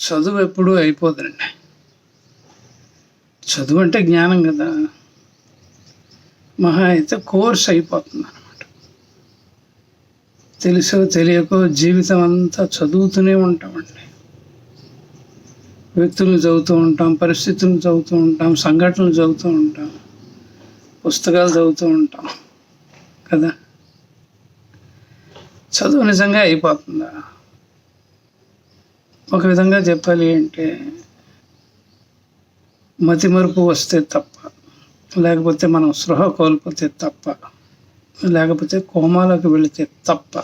చదువు ఎప్పుడూ అయిపోదండి. చదువు అంటే జ్ఞానం కదా. మహా అయితే కోర్స్ అయిపోతుంది అనమాట తెలుసో తెలియకో జీవితం అంతా చదువుతూనే ఉంటామండి. వ్యక్తులను చదువుతూ ఉంటాం పరిస్థితులను చదువుతూ ఉంటాం సంఘటనలు చదువుతూ ఉంటాం పుస్తకాలు చదువుతూ ఉంటాం కదా. చదువు నిజంగా అయిపోతుందా? ఒక విధంగా చెప్పాలి అంటే మతిమరుపు వస్తే తప్ప లేకపోతే మనం సృహ కోల్పోతే తప్ప లేకపోతే కోమాలోకి వెళితే తప్ప.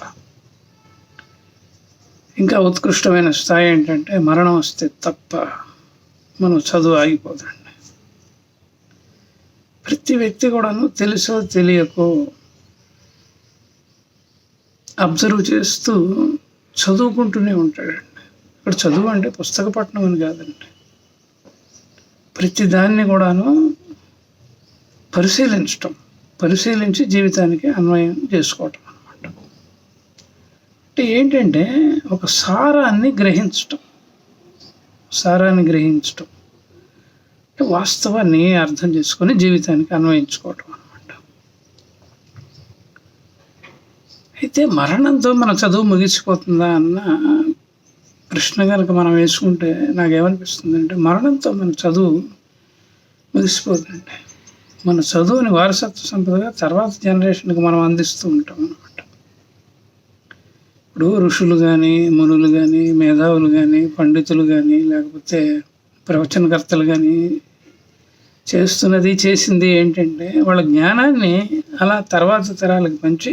ఇంకా ఉత్కృష్టమైన స్థాయి ఏంటంటే మరణం వస్తే తప్ప మనం చదువు ఆగిపోదండి. ప్రతి వ్యక్తి కూడాను తెలుసో తెలియకో అబ్జర్వ్ చేస్తూ చదువుకుంటూనే ఉంటాడండి. ఇక్కడ చదువు అంటే పుస్తక పట్టణం అని కాదండి. ప్రతిదాన్ని కూడాను పరిశీలించటం పరిశీలించి జీవితానికి అన్వయం చేసుకోవటం అనమాట అంటే ఏంటంటే ఒక సారాన్ని గ్రహించటం సారాన్ని గ్రహించటం. అంటే వాస్తవాన్ని అర్థం చేసుకొని జీవితానికి అన్వయించుకోవటం అనమాట అయితే మరణంతో మన చదువు ముగిసిపోతుందా అన్న ప్రశ్న కనుక మనం వేసుకుంటే నాకేమనిపిస్తుంది అంటే మరణంతో మన చదువు ముగిసిపోతుందండి. మన చదువుని వారసత్వ సంపదగా తర్వాత జనరేషన్కి మనం అందిస్తూ ఉంటాం అనమాట ఇప్పుడు ఋషులు కానీ మునులు కానీ మేధావులు కానీ పండితులు కానీ లేకపోతే ప్రవచనకర్తలు కానీ చేస్తున్నది చేసింది ఏంటంటే వాళ్ళ జ్ఞానాన్ని అలా తర్వాత తరాలకు పంచి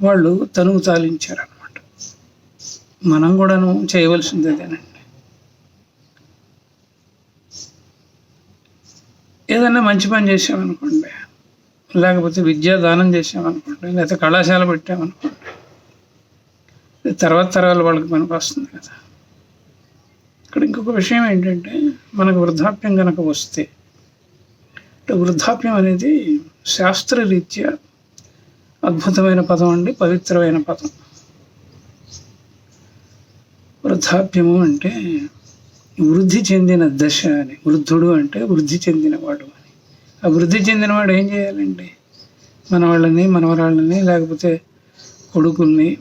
వాళ్ళు తనువు తాలించారనమాట మనం కూడాను చేయవలసింది అదేనండి. ఏదైనా మంచి పని చేసామనుకోండి లేకపోతే విద్యా దానం చేసామనుకోండి లేకపోతే కళాశాల పెట్టామనుకోండి తర్వాత తరాల వాళ్ళకి పనికి వస్తుంది కదా. ఇక్కడ ఇంకొక విషయం ఏంటంటే మనకు వృద్ధాప్యం కనుక వస్తే వృద్ధాప్యం అనేది శాస్త్రరీత్యా అద్భుతమైన పదం అండి పవిత్రమైన పదం. వృద్ధాప్యము అంటే వృద్ధి చెందిన దశ అని. వృద్ధుడు అంటే వృద్ధి చెందినవాడు అని. ఆ వృద్ధి చెందినవాడు ఏం చేయాలండి? మన వాళ్ళని మనవరాళ్ళని లేకపోతే కొడుకుల్ని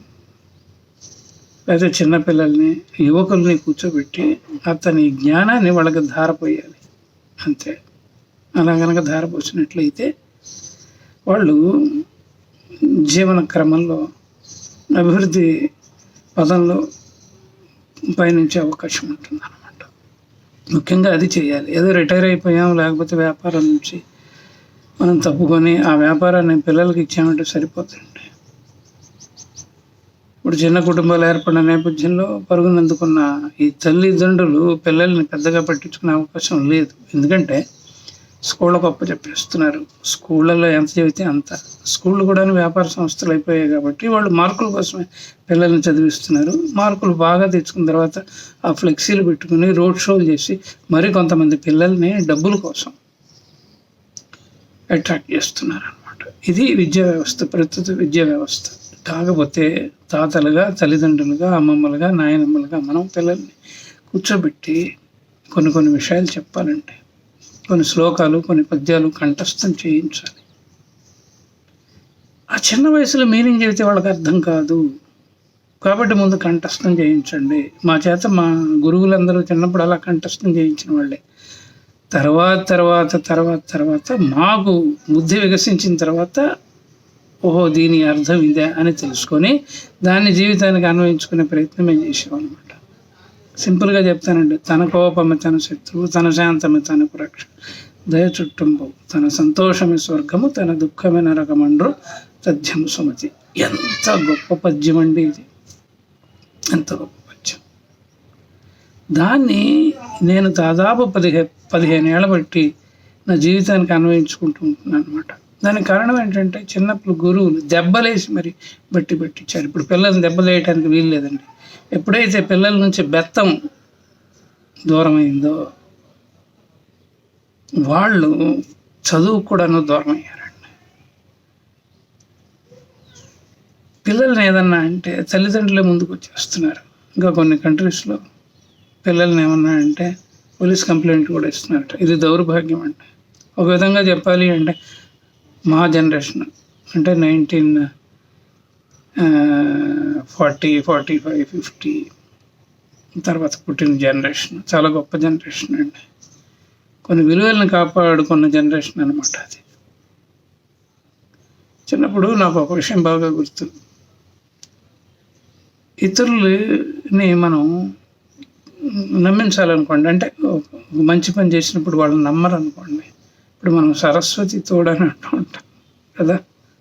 లేకపోతే చిన్నపిల్లల్ని యువకుల్ని కూర్చోబెట్టి అతని జ్ఞానాన్ని వాళ్ళకి ధారపోయాలి. అంతే. అలా కనుక ధారపోసినట్లయితే వాళ్ళు జీవన క్రమంలో అభివృద్ధి పదంలో పయనించే అవకాశం ఉంటుంది అనమాట ముఖ్యంగా అది చేయాలి. ఏదో రిటైర్ అయిపోయాం లేకపోతే వ్యాపారం నుంచి మనం తప్పుకొని ఆ వ్యాపారాన్ని పిల్లలకి ఇచ్చామంటే సరిపోతుంది ఇప్పుడు చిన్న కుటుంబాలు ఏర్పడిన నేపథ్యంలో పరుగునందుకున్న ఈ తల్లిదండ్రులు పిల్లల్ని పెద్దగా పట్టించుకునే అవకాశం లేదు. ఎందుకంటే స్కూళ్ళ గొప్ప చెప్పేస్తున్నారు. స్కూళ్ళల్లో ఎంత చెబితే అంత. స్కూళ్ళు కూడా వ్యాపార సంస్థలు అయిపోయాయి కాబట్టి వాళ్ళు మార్కుల కోసమే పిల్లల్ని చదివిస్తున్నారు. మార్కులు బాగా తెచ్చుకున్న తర్వాత ఆ ఫ్లెక్సీలు పెట్టుకుని రోడ్ షోలు చేసి మరి కొంతమంది పిల్లల్ని డబ్బుల కోసం అట్రాక్ట్ చేస్తున్నారు అనమాట ఇది విద్యా వ్యవస్థ ప్రస్తుత విద్యా వ్యవస్థ. కాకపోతే తాతలుగా తల్లిదండ్రులుగా అమ్మమ్మలుగా నాయనమ్మలుగా మనం పిల్లల్ని కూర్చోబెట్టి కొన్ని కొన్ని విషయాలు చెప్పాలంటే కొన్ని శ్లోకాలు కొన్ని పద్యాలు కంఠస్థం చేయించాలి. ఆ చిన్న వయసులో మీనింగ్ చెబితే వాళ్ళకి అర్థం కాదు. కాబట్టి ముందు కంఠస్థం చేయించండి. మా చేత మా గురువులందరూ చిన్నప్పుడు అలా కంఠస్థం చేయించిన వాళ్ళే. తర్వాత తర్వాత తర్వాత తర్వాత మాకు బుద్ధి వికసించిన తర్వాత ఓహో దీని అర్థం ఇదే అని తెలుసుకొని దాన్ని జీవితానికి అన్వయించుకునే ప్రయత్నం మేము చేసామన్నమాట సింపుల్గా చెప్తానండి. తన కోపమే తన శత్రువు తన శాంతమే తనకు రక్ష దయ చుట్టుంబు తన సంతోషమే స్వర్గము తన దుఃఖమే నరకమండ్రు. తథ్యము సుమతి. ఎంత గొప్ప పద్యం అండి ఇది. ఎంత గొప్ప పద్యం. దాన్ని నేను దాదాపు పదిహే పదిహేను ఏళ్ళ బట్టి నా జీవితానికి అన్వయించుకుంటూ ఉంటున్నాను అనమాట దానికి కారణం ఏంటంటే చిన్నప్పుడు గురువులు దెబ్బలేసి మరి బట్టి పెట్టించారు ఇప్పుడు పిల్లల్ని దెబ్బలేయటానికి వీలు లేదండి ఎప్పుడైతే పిల్లల నుంచి బెత్తం దూరమైందో వాళ్ళు చదువు కూడాను దూరం అయ్యారండి పిల్లల్ని ఏదన్నా అంటే తల్లిదండ్రులే ముందుకు వచ్చేస్తున్నారు. ఇంకా కొన్ని కంట్రీస్లో పిల్లల్ని ఏమన్నా అంటే పోలీస్ కంప్లైంట్ కూడా ఇస్తున్నారట ఇది దౌర్భాగ్యం అంటే ఒక విధంగా చెప్పాలి అంటే మా జనరేషన్ అంటే nineteen forty forty five fifty తర్వాత పుట్టిన జనరేషన్ చాలా గొప్ప జనరేషన్ అండి. కొన్ని విలువలను కాపాడుకున్న జనరేషన్ అనమాట అది. చిన్నప్పుడు నాకు ఒక విషయం బాగా గుర్తు. ఇతరులని మనం నమ్మించాలనుకోండి అంటే మంచి పని చేసినప్పుడు వాళ్ళు నమ్మరు అనుకోండి ఇప్పుడు మనం సరస్వతి తోడు అని అంటూ ఉంటాం కదా.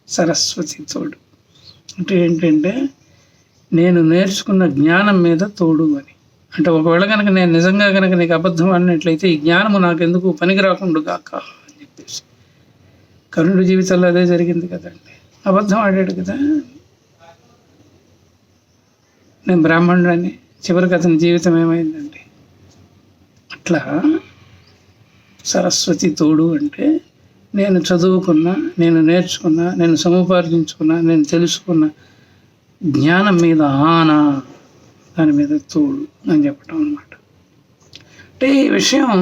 సరస్వతి తోడు. అంటే ఏంటంటే నేను నేర్చుకున్న జ్ఞానం మీద తోడు అని. అంటే ఒకవేళ కనుక నేను నిజంగా కనుక నీకు అబద్ధం అన్నట్లయితే ఈ జ్ఞానము నాకెందుకు పనికి రాకుండా కాక అని చెప్పేసి. కరుణుడి జీవితంలో అదే జరిగింది కదండి. అబద్ధం ఆడాడు కదా. నేను బ్రాహ్మణుడని. చివరికి అతని జీవితం ఏమైందండి? అట్లా సరస్వతి తోడు అంటే నేను చదువుకున్నా నేను నేర్చుకున్నా నేను సముపార్జించుకున్నా నేను తెలుసుకున్న జ్ఞానం మీద ఆన దాని మీద తోడు అని చెప్పటం అనమాట అంటే ఈ విషయం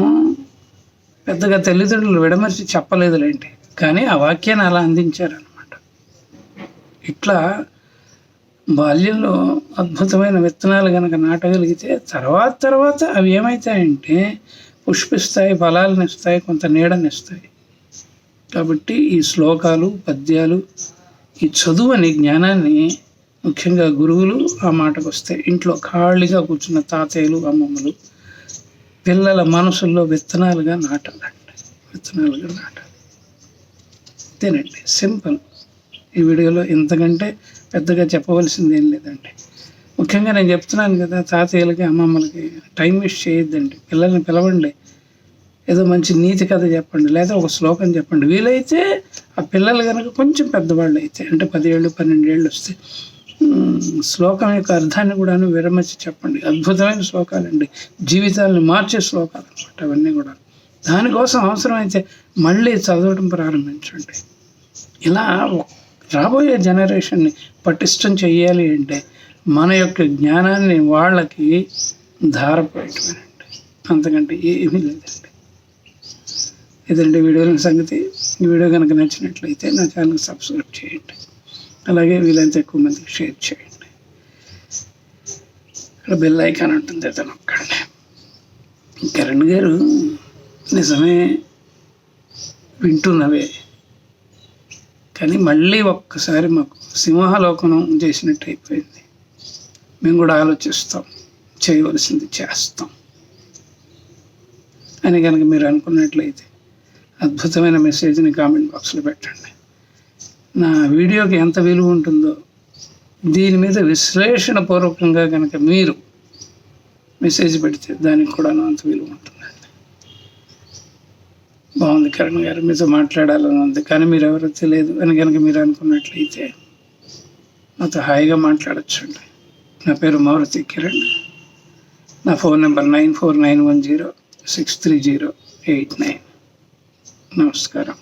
పెద్దగా తల్లిదండ్రులు విడమర్చి చెప్పలేదులేంటి కానీ ఆ వాక్యాన్ని అలా అందించారనమాట ఇట్లా బాల్యంలో అద్భుతమైన విత్తనాలు కనుక నాటగలిగితే తర్వాత తర్వాత అవి ఏమవుతాయంటే పుష్పిస్తాయి ఫలాలను ఇస్తాయి కొంత నీడనిస్తాయి కాబట్టి ఈ శ్లోకాలు పద్యాలు ఈ చదువు అనే జ్ఞానాన్ని ముఖ్యంగా గురువులు ఆ మాటకు వస్తాయి ఇంట్లో ఖాళీగా కూర్చున్న తాతయ్యలు అమ్మమ్మలు పిల్లల మనసుల్లో విత్తనాలుగా నాటాలండి విత్తనాలుగా నాటాలి. అంతేనండి సింపుల్. ఈ వీడియోలో ఇంతకంటే పెద్దగా చెప్పవలసింది ఏం లేదండి. ముఖ్యంగా నేను చెప్తున్నాను కదా తాతయ్యలకి అమ్మమ్మలకి టైం వేస్ట్ చేయొద్దండి. పిల్లల్ని పిలవండి. ఏదో మంచి నీతి కథ చెప్పండి లేదా ఒక శ్లోకం చెప్పండి. వీలైతే ఆ పిల్లలు కనుక కొంచెం పెద్దవాళ్ళు అయితే అంటే పదిహేళ్ళు పన్నెండేళ్ళు వస్తే శ్లోకం యొక్క అర్థాన్ని కూడా విరమించి చెప్పండి. అద్భుతమైన శ్లోకాలండి. జీవితాలను మార్చే శ్లోకాలు అనమాట అవన్నీ కూడా. దానికోసం అవసరమైతే మళ్ళీ చదవటం ప్రారంభించండి. ఇలా రాబోయే జనరేషన్ని పటిష్టం చేయాలి అంటే మన యొక్క జ్ఞానాన్ని వాళ్ళకి ధారపోయటమేనండి. అంతకంటే ఏమీ లేదండి. ఇదండి వీడియోల సంగతి ఈ వీడియో కనుక నచ్చినట్లయితే నా ఛానల్ సబ్స్క్రైబ్ చేయండి. అలాగే వీలైతే ఎక్కువ మందికి షేర్ చేయండి. ఇక్కడ బెల్ ఐకాన్ ఉంటుంది అతను ఒక్కడే కిరణ్ గారు నిజమే వింటున్నవే. కానీ మళ్ళీ ఒక్కసారి మాకు సింహాలోకనం చేసినట్టు అయిపోయింది. మేము కూడా ఆలోచిస్తాం చేయవలసింది చేస్తాం. అని కనుక మీరు అనుకున్నట్లయితే అద్భుతమైన మెసేజ్ని కామెంట్ బాక్స్లో పెట్టండి. నా వీడియోకి ఎంత విలువ ఉంటుందో దీని మీద విశ్లేషణ పూర్వకంగా కనుక మీరు మెసేజ్ పెడితే దానికి కూడా అంత విలువ ఉంటుందండి. బాగుంది కరణ్ గారు మీతో మాట్లాడాలని ఉంది. కానీ మీరు ఎవరో తెలియదు అని కనుక మీరు అనుకున్నట్లయితే నాతో హాయిగా మాట్లాడచ్చండి. నా పేరు మారుతి కిరణ్. నా phone number nine four nine one zero six three zero eight nine. നമസ്കാരം.